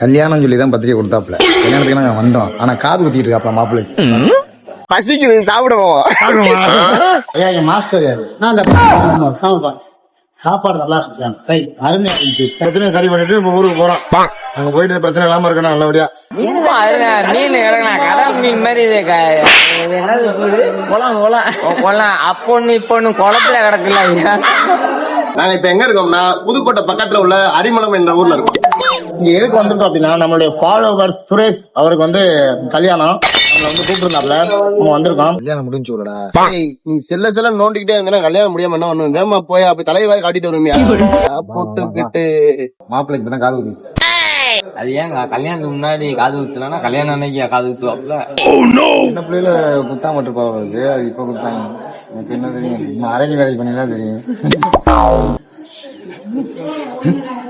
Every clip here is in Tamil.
கல்யாணம் சொல்லி தான் பத்திரிக்கை கொடுத்தாப்புல. கல்யாணத்துக்கு நாங்க வந்தோம். ஆனா காது குத்திட்டு இருக்காப்ல மாப்பிள்ளைக்கு. பசிக்குது சாப்பிடுவோம். என் மாஸ்டர் யாரு? நான். சாப்பாடு நல்லா ரைட் அருமையா இருந்துச்சு பிரச்சனை சரி பண்ணிட்டு இப்ப ஊருக்கு போறோம். அங்க போயிட்டு பிரச்சனை இல்லாம இருக்கணும் நல்லபடியா. மீன் கடல் மீன் மாதிரி? குளம் குளம். குளம். அப்பொன்னு இப்பொன்னு குளத்துல கிடக்குல்ல நாங்க இப்ப எங்க இருக்கோம்னா புதுக்கோட்டை பக்கத்துல உள்ள அரிமளம் என்ற ஊர்ல இருக்கோம். எதுக்கு வந்திருக்கோம் அப்படின்னா நம்மளுடைய ஃபாலோவர் சுரேஷ் அவருக்கு வந்து கல்யாணம். நம்மள வந்து கூப்பிட்டுருந்தாப்ல நம்ம வந்திருக்கோம். கல்யாணம் முடிஞ்சு விடடா. நீ செல்ல செல்ல நோண்டிக்கிட்டே இருந்தா கல்யாணம் முடியாம என்ன பண்ணுவேன்? வேமா போய் அப்படி தலைவாய் காட்டிட்டு வருமியா போட்டுக்கிட்டு. மாப்பிள்ளைக்கு இப்பதான் காது குத்தி அது ஏன் கல்யாணத்துக்கு முன்னாடி காது குத்துலன்னா கல்யாணம் அன்னைக்கு காது குத்துவாப்புல? சின்ன பிள்ளையில குத்தாம இருப்பா அவருக்கு. அது இப்ப குத்தாங்க. எனக்கு என்ன தெரியும்? அரேஞ்ச் மேரேஜ் பண்ணிதான் தெரியும்.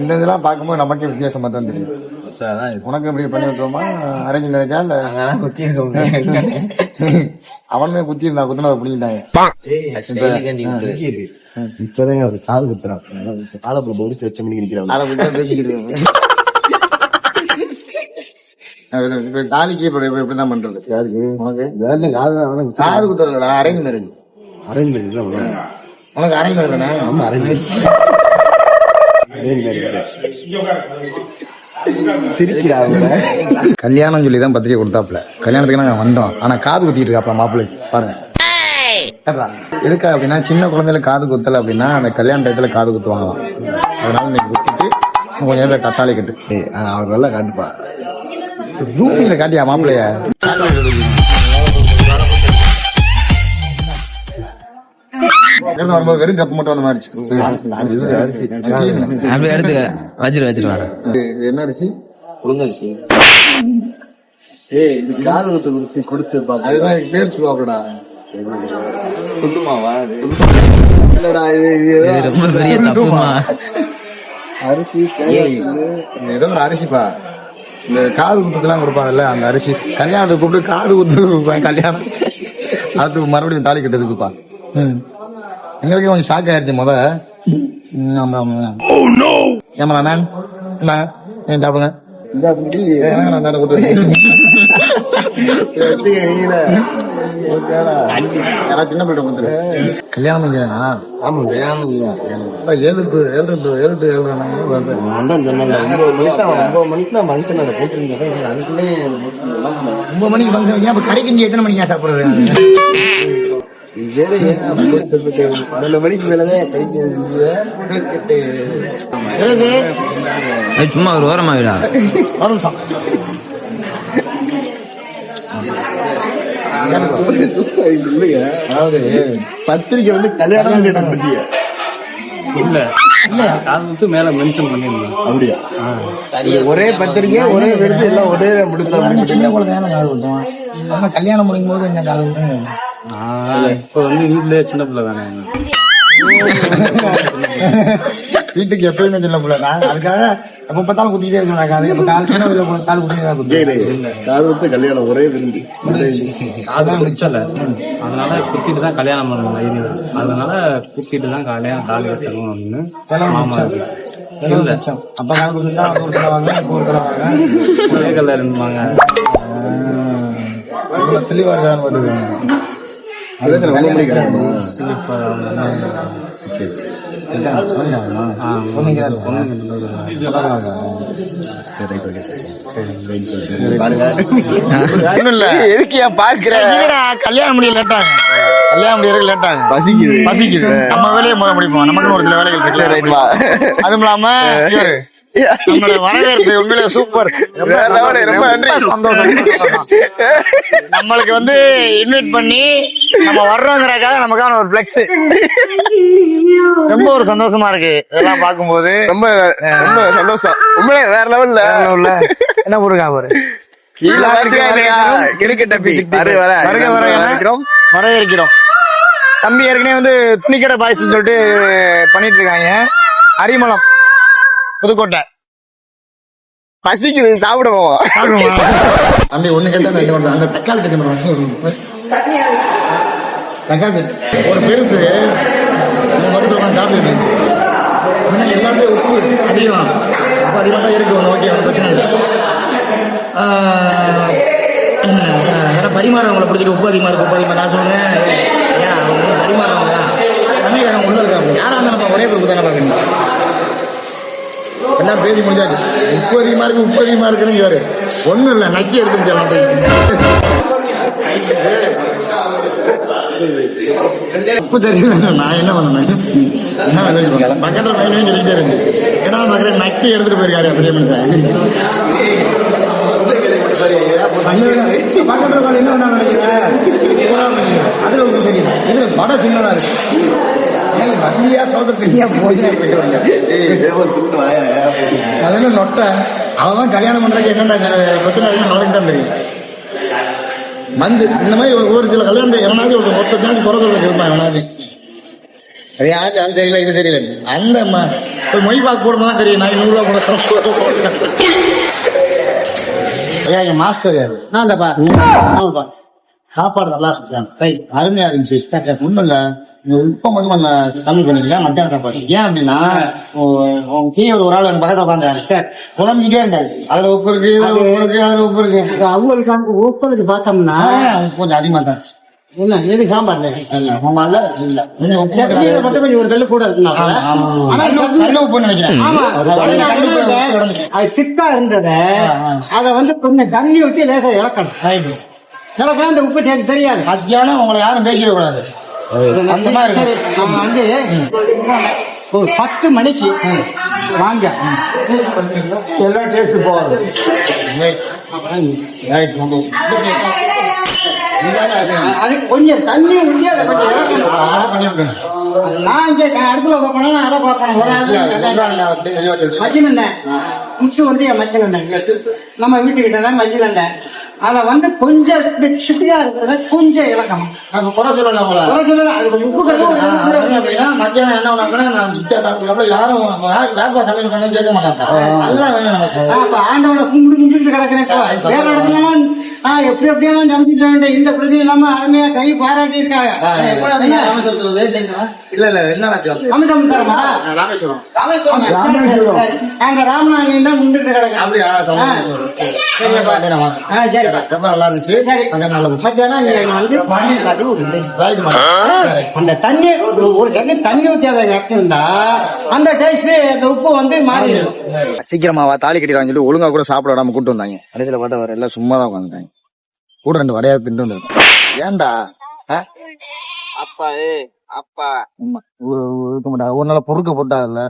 இந்த இதெல்லாம் பார்க்கும்போது நமக்கே வித்தியாசமா தான் தெரியும். உனக்கு எப்படி பண்ணி விட்டுருமா அரேஞ்ச் மேரேஜா இல்ல? குத்தி இருக்க முடியாது அவனுமே குத்தி இருந்தா குத்துனா பிடிக்கிட்டாங்க. இப்பதான் அவர் காது குத்துறான். காலப்புல பொறிச்சு வச்ச மணிக்கு நிக்கிறான் தான் பேசிக்கிட்டு இருக்கோம். தாலிக்கு இப்ப இப்ப இப்படிதான் பண்றது. யாருக்கு? உனக்கு? காது காது. குத்துறா அரேஞ்ச் மேரேஜ் அரேஞ்ச் உனக்கு அரேஞ்ச் மேரேஜ் தானே ஆமா அரேஞ்ச் சிரிக்கிறா கல்யாணம் சொல்லி தான் பத்திரிக்கை கொடுத்தாப்புல. கல்யாணத்துக்கு நாங்க வந்தோம். ஆனா காது குத்திட்டு இருக்காப்ல மாப்பிள்ளைக்கு. பாருங்க. எதுக்கா அப்படின்னா சின்ன குழந்தைல காது குத்தல அப்படின்னா அந்த கல்யாண டயத்துல காது குத்துவாங்களாம். அதனால இன்னைக்கு குத்திட்டு கொஞ்ச நேரத்துல கத்தாழை கட்டு அவர் நல்லா காட்டுப்பா. ரூமில காட்டியா மாப்பிள்ளைய? வரும்போது வெறும் கப்பு மட்டும் வந்த மாதிரி அப்படி வச்சிரு என்ன அரிசி? புழுங்கரிசி ஏய் இது காது குத்து குடுத்து அதுதான் பேர் சொல்லுவாங்கடா. குட்டுமாவா இல்லடா இது ரொம்ப பெரிய தப்புமா? அரிசி ஏதோ ஒரு அரிசிப்பா. இந்த காது குத்துக்கெல்லாம் கொடுப்பாங்கல்ல அந்த அரிசி. கல்யாணத்துக்கு கூப்பிட்டு காது குத்து கல்யாணம். அதுக்கு மறுபடியும் தாலி கட்டுறதுக்குப்பா எங்களுக்கே கொஞ்சம் ஷாக் ஆயிருச்சு முத. ம், ஆமா ஆமா. ஏமா மேன் என்ன சாப்பிடுங்க நான் கல்யாணம் ஆமா வருது. நான் தான் சொன்னேன் ஒன்பது மணிக்கு தான் மனுஷன் அதை போட்டுருந்தேன் அதுக்குள்ளே ஒன்பது மணிக்கு ஃபங்க்ஷன் கறிக்கஞ்சி எத்தனை மணிக்கு சாப்பிடுறது? பன்னெண்டு மணிக்கு மேலதான் கைக்கு சும்மா ஒரு ஓரமா விடா ஒரு நிமிஷம். அதாவது பத்திரிக்கை வந்து கல்யாணம் கேட்டேன் பத்தியா? அப்படியா? ஒரே பத்திரிக்கை ஒரே விருது எல்லாம் ஒரே முடிச்சு கல்யாணம் முடியும் போது என்ன குத்தும் இப்ப வந்து வீட்லயே சின்ன பிள்ளை தானே? வீட்டுக்கு எப்பயுமே சின்ன பிள்ளை தான். அதுக்காக எப்ப பார்த்தாலும் குத்திக்கிட்டே இப்ப கால் சின்ன பிள்ளை போல காது குத்தி தான் குத்து காது வந்து கல்யாணம் ஒரே விருந்து அதான் அதனால குத்திட்டு தான் கல்யாணம் பண்ணணும் அதனால குத்திட்டு தான் கல்யாணம் தாலி கட்டணும் அப்படின்னு மாமா மிச்சம். அப்ப காது குத்துட்டா ஒரு தடவை வாங்க ஒரு தடவை வாங்க. ஒரே தெளிவா இருக்கான்னு எதுக்கு ஏன் பாக்குற? இல்லடா, கல்யாணம் முடிய லேட்டாங்க கல்யாணம் முடியறதுக்கு லேட்டாங்க பசிக்குது. பசிக்குது. நம்ம வேலையை முத முடிப்போம். நமக்கு ஒரு சில வேலைகள் இருக்கு. அதுவும் இல்லாம வரவேற்பு உண்மையிலே சூப்பர் ரொம்ப நன்றி. சந்தோஷம். நம்மளுக்கு வந்து இன்வைட் பண்ணி நம்ம வர்றோங்கிறக்காக நமக்கான ஒரு பிளெக்ஸ் ரொம்ப ஒரு சந்தோஷமா இருக்கு இதெல்லாம் பார்க்கும்போது. ரொம்ப ரொம்ப சந்தோஷம். உண்மையிலே வேற லெவல்ல. உள்ள என்ன ஊருக்கா அவரு? வரவேற்கிறோம். தம்பி ஏற்கனவே வந்து துணிக்கடை பாய்ஸ் சொல்லிட்டு பண்ணிட்டு இருக்காங்க. அரிமளம். புதுக்கோட்டை. பசிக்குது சாப்பிடுவோம் தம்பி ஒண்ணு கேட்டா அந்த தக்காளி சட்னி தக்காளி. ஒரு பெருசு. சாப்பிட்டு எல்லாத்தையும் உப்பு அதிகம். அப்ப அதிகமாக தான் இருக்கு. ஒன்று ஓகே பிரச்சனை இல்லை. ஏன்னா பரிமாறவங்களை பிடிச்சிட்டு உப்பு அதிகமாக இருக்கு உப்பு அதிகமாக நான் சொல்றேன். ஏன் பரிமாறவங்க தான். தமிழ்காரங்க உள்ள இருக்காங்க யாரா இருந்தாலும் நம்ம ஒரே குரூப் தானே பார்க்கணும். எல்லாம் பேசி முடிஞ்சாச்சு? உப்பு அதிகமா இருக்கு உப்பு அதிகமா இருக்குன்னு இவரு ஒண்ணும் இல்ல நக்கி எடுத்து முடிச்சிடலாம் உப்பு தெரியல நான் என்ன பண்ணணும்? பக்கத்துல பையன் சொல்லிட்டே இருந்து ஏன்னா மகன் நக்கி எடுத்துட்டு போயிருக்காரு பெரிய மனுஷன் பக்கத்துல என்ன நினைக்கிறேன் அதுல உப்பு சரி இதுல படம் சின்னதா இருக்கு. ஏய், வண்டியா சொல்ற தெரியா போய் அதெல்லாம் நொட்டை. அவன் கல்யாணம் பண்றதுக்கு என்னடா பிரச்சனை நாளைக்கு தான் தெரியும். வந்து இந்த மாதிரி ஒரு- சில கல்யாணத்தை எவனாச்சும் ஒரு குறை சொல்ல இருப்பான் எவனாச்சும் அது யாச்சும் அது தெரியல இது தெரியல. அந்த மொய் பாக்கு தான் தெரியும். நான் நூறுரூவா கொடுக்குறேன் ஐயா என் மாஸ்டர் யாரு? நான் ஆமாப்பா. சாப்பாடு நல்லா ரைட் அருமையா இருந்துச்சு ஒண்ணும் இல்ல இந்த உப்பை மட்டும் கொஞ்சம் கம்மி பண்ணிக்கலாம் மட்டன் சாப்பாடு ஏன் அப்படின்னா கீழே ஒரு ஆள் எங்க பக்கத்துல உட்காந்துறாரு சார் குழம்பிக்கிட்டே இருந்தாரு. அதுல உப்பு இருக்கு இதுல உப்பு இருக்கு அதுல உப்பு இருக்கு. அவங்களுக்கு ஒப்பதுக்கு பார்த்தோம்னா உப்பு கொஞ்சம் அதிகமா தான் என்ன எது சாம்பார்ல? இல்ல சாம்பார்ல இல்ல. கொஞ்சம் உப்பு சட்னியில மட்டும் கொஞ்சம் ஒரு கல்லு கூட. ஆனா கல்லு- கல்லு உப்புன்னு நினைக்கிறேன். ஆமா அது உப்பு திக்கா இருந்தத. அத வந்து கொஞ்சம் தண்ணி ஊத்தி லேசா இழக்கணும் இழக்கலாம் இந்த உப்பு தெரியாது. மத்தியானம் உங்களை யாரும் பேசிட கூடாது அந்த மாதிரி நம்ம வந்து ஒரு பத்து மணிக்கு வாங்க. எல்லாம் டேஸ்ட் போகாது. கொஞ்சம் தண்ணி ஊத்தி அதை கொஞ்சம் நான் இங்க அடுப்புல பார்க்கணும் அதை பார்க்கணும். ஒரு ஆள் முத்து வந்து என் மச்சினண்ணே நம்ம வீட்டுக்கிட்ட தான் மச்சினண்ணே அதை வந்து கொஞ்சம் சுட்டியா இருக்கிறத கொஞ்சம் இலக்கணும் நம்ம குறை சொல்லல உங்களை குறை சொல்லல, அது கொஞ்சம் உப்பு கட்டு மத்தியானம் என்ன பண்ணாங்கன்னா நான் யாரும் வேப்பா சமையல் கேட்க மாட்டாங்க. வேணும் நமக்கு அப்ப ஆண்டவனை கும்பிட்டு கும்பிட்டு கிடக்கிறேன். வேற இடத்துலலாம் நான் எப்படி எப்படியெல்லாம் சமைச்சிட்டு இந்த பிரதி இல்லாம அருமையா கை பாராட்டி இருக்காங்க. இல்ல இல்ல என்ன சமைச்சு தரமா? ராமேஸ்வரம். அங்க ராமநாதன் தான் முன்னிட்டு கிடக்கு அப்படியா? நல்லா இருந்துச்சு. நல்லா மத்தியானம் நீங்க வந்து அந்த தண்ணி ஒரு- ஒரு கட்டி தண்ணி ஊத்தி அதை இருந்தா அந்த டேஸ்ட் அந்த உப்பு வந்து மாறிடும் சீக்கிரமா வா தாலி கட்டிடுவாங்க சொல்லி ஒழுங்கா கூட சாப்பிட விடாம கூட்டு வந்தாங்க. கடைசியில பார்த்தா வர எல்லாம் சும்மா தான் உட்காந்துட்டாங்க கூட ரெண்டு வடையா திண்டு வந்தாங்க ஏன்டா? அப்பா ஏய், அப்பா. உம்மா, ஒரு- நாள் பொறுக்க போட்டா இல்ல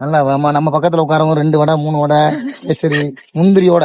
நல்லா நம்ம பக்கத்துல உட்காரவங்க ரெண்டு வடை மூணு வடை கேசரி முந்திரியோட.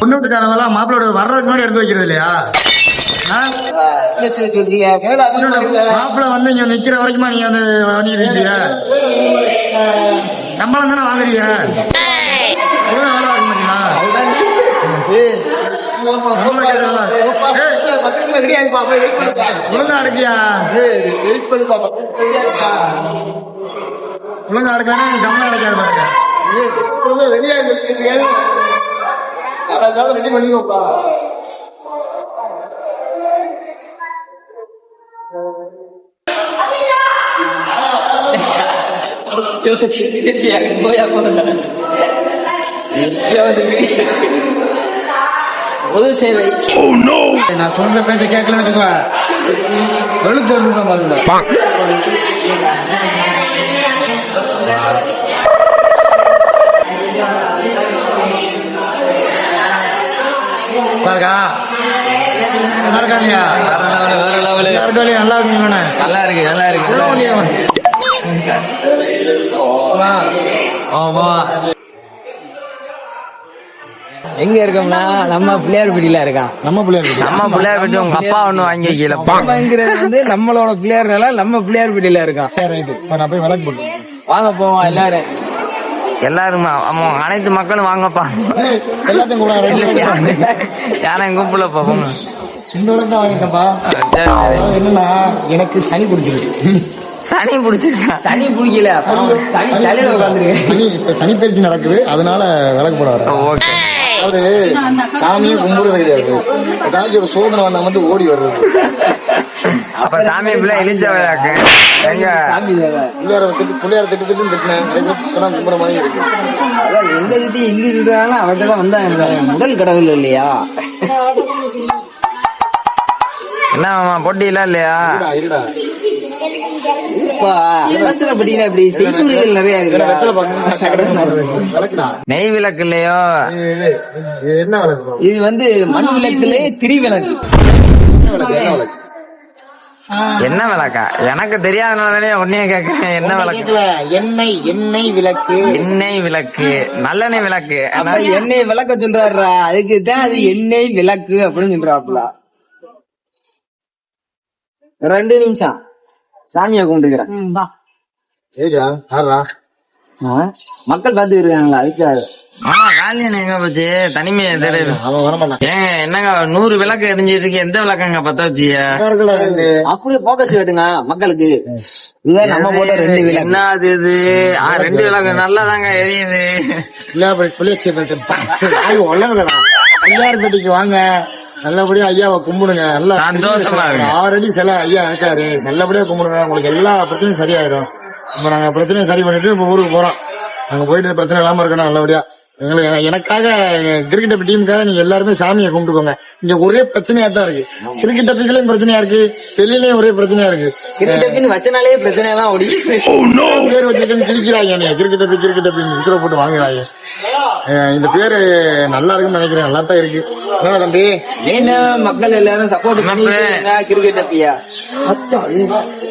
பொண்ணுட்டுக்காரவெல்லாம் மாப்பிளோட வர்றதுக்கு முன்னாடி எடுத்து வைக்கிறது இல்லையா? மாப்பிள்ள வந்து இங்க நிக்கிற வரைக்குமா நீங்க வந்து பண்ணிட்டு இருக்கீங்க? சம்பளம் தானே வாங்குறீங்க? ஒழுங்கா வேலை வாங்க மாட்டீங்களா ஒழுங்கா கேட்ட நீ சம்பளம் அடைக்காது பாருங்க பொது சேவை. நான் சொல்ற பேச்ச கேட்கல வச்சுக்கோ பாருங்க இருக்கா? நல்லா இருக்கா இல்லையா வேற லெவலு நல்லா இருக்கா இல்லையா நல்லா இருக்குங்க நல்லா இருக்கு நல்லா இருக்கு உள்ள வண்டியா ஆமா எங்க இருக்கோம்னா நம்ம பிள்ளையார்பட்டியில இருக்கான். நம்ம பிள்ளையார். நம்ம பிள்ளையார்பட்டி உங்க அப்பா ஒண்ணு வாங்கி வைக்கல பாப்பாங்கிறது வந்து நம்மளோட பிள்ளையார்னால நம்ம பிள்ளையார்பட்டியில இருக்கான். சரி இப்ப நான் போய் விளக்கு போட்டு வாங்க போவோம் எல்லாரும். எல்லாரும் ஆமா அனைத்து மக்களும் வாங்கப்பா. எல்லாத்தையும் கூட ரெண்டு யாரும் இந்த விளக்கு தான் வாங்கிட்டேன்ப்பா. அதாவது என்னன்னா எனக்கு சனி பிடிச்சிருக்கு. சனி பிடிச்சிருக்கா சனி பிடிக்கல. சனி தலையில உட்காந்துருக்கு. சனி இப்ப சனி பயிற்சி நடக்குது. அதனால விளக்கு போட ஓகே. அதாவது சாமியை கும்பிடுறது கிடையாது. ஏதாச்சும் ஒரு சோதனை வந்தா வந்து ஓடி வர்றது. அப்ப சாமி பிள்ளை இழிச்ச விழாக்கு எங்க? பிள்ளையார திட்டு பிள்ளையார திட்டு திட்டு திட்டினேன் கும்பிட மாதிரி இருக்கு. அதான் எந்த திட்டி எங்க இருக்கிறாலும் அவர்கிட்ட தான் வந்தா எனக்கு முதல் கடவுள் இல்லையா? என்ன மாமா போட்டியில இல்லையா? இருடா, நெய் விளக்கு இல்லையோ? இது, வந்து மண் விளக்குலே திரிவிளக்கு. என்ன விளக்கு? என்ன விளக்கு? எனக்கு தெரியாதனாலே உடனே கேட்கிறேன் என்ன விளக்கு? எண்ணெய் எண்ணெய் விளக்கு. எண்ணெய் விளக்கு. நல்லெண்ணெய் விளக்கு. எண்ணெய் விளக்க சொல்றாருடா. அதுக்கு தான் அது எண்ணெய் விளக்கு அப்படின்னு சொல்றாப்புல. ரெண்டு நிமிஷம். சாமியை கும்பிட்டுக்கிறேன். சரிடா மக்கள் பார்த்து இருக்காங்களா? அதுக்காக. ஆமா காலியன் எங்க போச்சு? தனிமையை தெரியுது அவன் வரமாட்டான் ஏங்க என்னங்க நூறு விளக்கு எரிஞ்சிட்டு இருக்கு. எந்த விளக்கங்க பத்த வச்சிய அப்படியே போக்கஸ் வேட்டுங்க மக்களுக்கு. இதுதான் நம்ம போட்ட ரெண்டு விளக்கு. என்ன அது இது ஆ, ரெண்டு விளக்கு. நல்லாதாங்க எரியுது. இல்ல பிள்ளையார் உள்ளங்கடா பிள்ளையார்பேட்டைக்கு வாங்க. நல்லபடியா ஐயாவை கும்பிடுங்க. நல்லா சந்தோஷமா இருக்கு. ஆல்ரெடி சில ஐயா இருக்காரு. நல்லபடியா கும்பிடுங்க. உங்களுக்கு எல்லா பிரச்சனையும் சரியாயிடும். இப்ப நாங்க பிரச்சனையை சரி பண்ணிட்டு இப்ப ஊருக்கு போறோம். அங்க போயிட்டு பிரச்சனை இல்லாம இருக்கணும் நல்லபடியா. எங்களுக்கு எனக்காக கிரிக்கெட் டீமுக்காக நீங்க எல்லாருமே சாமியை கும்பிட்டுக்கோங்க. இங்க ஒரே பிரச்சனையா தான் இருக்கு. கிரிக்கெட் டப்பிலையும் பிரச்சனையா இருக்கு. டெல்லிலையும் ஒரே பிரச்சனையா இருக்கு. கிரிக்கெட்டுன்னு வச்சனாலே பிரச்சனை தான் ஓடி. பேர் வச்சிருக்கேன்னு கிழிக்கிறாங்க நீ கிரிக்கெட் டப்பி கிரிக்கெட் டப்பி உசுர போட்டு வாங்குறாங்க. இந்த பேரு நல்லா இருக்குன்னு நினைக்கிறேன். நல்லா தான் இருக்கு. என்ன தம்பி? மீண்டும் மக்கள் எல்லாரும் சப்போர்ட் பண்ணி கிரிக்கெட் அப்பியா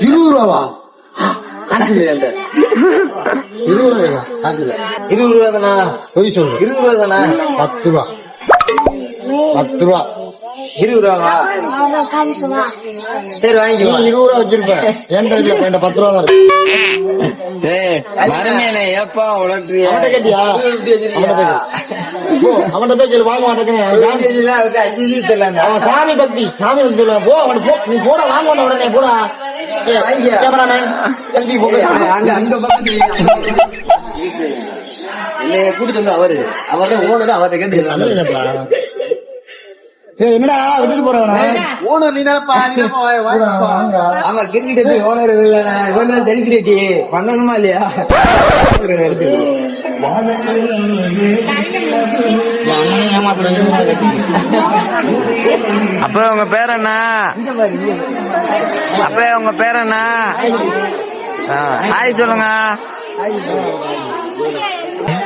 இருபது ரூபாவா? காசு இல்லையா? இருபது ரூபாயா காசு இல்ல இருபது ரூபா தானா? பொய் சொல்லு. இருபது ரூபா தானா? பத்து ரூபா. பத்து ரூபா. இருபது ரூபாவா? சரி நீ வாங்கிக்கோ இருபது ரூபா வச்சிருப்ப. என்கிட்ட இல்ல என்கிட்ட பத்து ரூபா தான் இருக்கு. ஏப்பா அவன்கிட்ட கேட்டியா? அவன்கிட்ட போய் கேளு. வாங்க மாட்டேங்க அவன் சாமி. பக்தி. சாமி பக்தி சொல்லுவான். போ அவன் போ. நீ போட வாங்க உடனே உடனே போடா. கேமராமேன் அங்க அங்க என்னைய கூட்டிட்டு வந்து அவரு. அவர்தான் ஓனர் அவர்கிட்ட கேட்டு என்னடா விட்டுட்டு போறவனா ஓனர் நீ தானப்பா ஆமா கிரிக்கெட் ஓனர் இவன் செலிபிரிட்டி பண்ணணுமா இல்லையா? அப்புறம் உங்க பேர் என்ன அப்ப உங்க பேர் என்ன ஹாய் சொல்லுங்க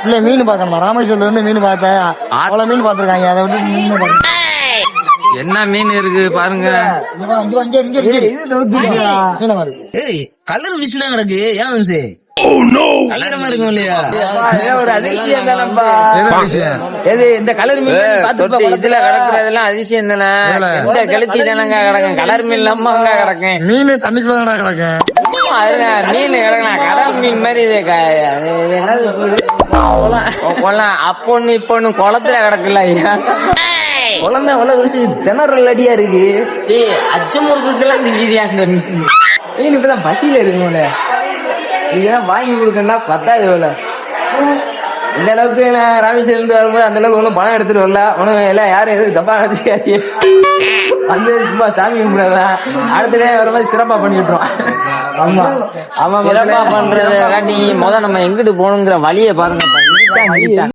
இல்ல மீன் பார்க்கணுமா ராமேஸ்வரத்துல இருந்து மீன் பார்த்தேன் அவ்வளவு மீன் பார்த்திருக்காங்க அதை விட்டு மீன் பார்க்கணும். என்ன மீன் இருக்கு பாருங்க. கலர் மிஷினா கிடக்கு ஏன் மிஸ் கலரமா இருக்கும் இல்லையா? ஒரு அதிசயம் தானப்பா என்ன விஷயம்? எது இந்த கலர் மீன் தொட்டி இதுல கிடக்குறதெல்லாம் அதிசயம் தானே இந்த கெளுத்தி தானங்க கிடக்கும்? கலர் மீன் இல்லாம அங்க கிடக்கும். மீன் தண்ணிக்குள்ள தானடா கிடக்கும். அதுங்க மீன் கிடக்கலாம் கடல் மீன் மாதிரி இது க- அது என்னது இது? குளம். குளம் அப்பொன்னு இப்பொன்னு குளத்துல கிடக்குல்ல ஐயா. குழந்தை அவ்வளவு திணறல் அடியா இருக்கு. சீ அச்சு முறுக்குக்கெல்லாம் திங்கிறியா அந்த மீன்? மீன் இப்பதான் பசியில இருக்கும்ல இதெல்லாம் வாங்கி கொடுக்கணும்னா பத்தாது இவ்வளவு. இந்த அளவுக்கு நான் ராமேஸ்வரம் இருந்து வரும்போது அந்த அளவுக்கு ஒன்றும் பணம் எடுத்துட்டு வரல. ஒன்றும் எல்லாம் யாரும் எதுவும் தப்பா நினைச்சுக்காதீங்க. வந்து சும்மா சாமி கும்பிடலாம். அடுத்த டைம் வரும்போது சிறப்பா பண்ணி விட்டுருவோம் ஆமா. ஆமா சிறப்பா. பண்றதை காட்டி முத நம்ம எங்கிட்டு போகணுங்கிற வழியை பாருங்க